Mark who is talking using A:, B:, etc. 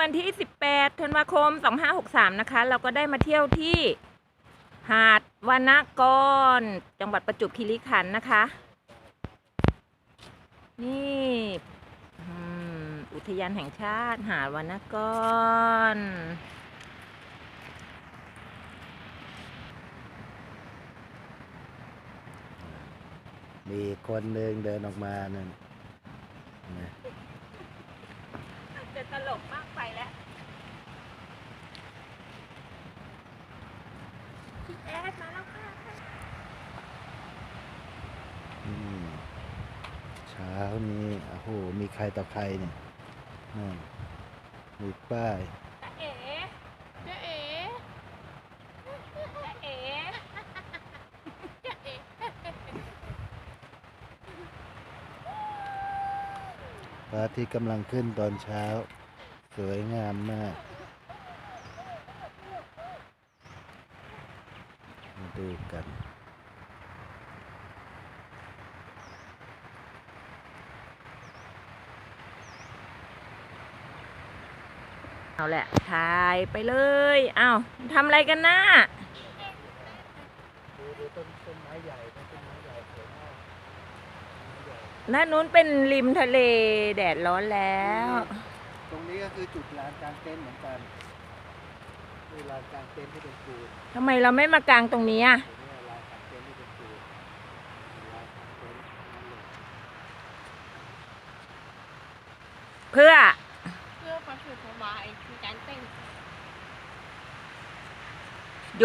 A: วันที่ 18 ธันวาคม 2563 นะคะ เราก็ได้มาเที่ยวที่หาดวานากร จังหวัดประจวบคีรีขันธ์นะคะ นี่อุทยานแห่งชาติหาดวานากร
B: มีคนหนึ่งเดินออกมานั่นนะ
A: จะตลกมากไปแล้วพี่แอดมาแล้วค่ะ
B: อืมเช้านี้โอ้โห มีใครต่อใครเนี่ยนั่นมีป้าย
A: จ๊ะเอ๋จ๊ะเอ๋จ๊ะเอ๋จ๊ะเอ๋
B: พระอาทิตย์กำลังขึ้นตอนเช้า สวยงามมากมาดูกัน
A: เอาแหละถ่ายไปเลย เอ้าทำอะไรกันน่ะ
B: น้า
A: นนู้นเป็นริมทะเลแดดร้อนแล้ว
B: ตรงนี้ก็คือจุดลานกลางเต็นเหมือนกันคือลานกลางเต็นที่เป็นปูน
A: ทำไมเราไม่มากางตรงนี้อะ
B: เพื่อ เพื่อประชุขสบายคือการเต้น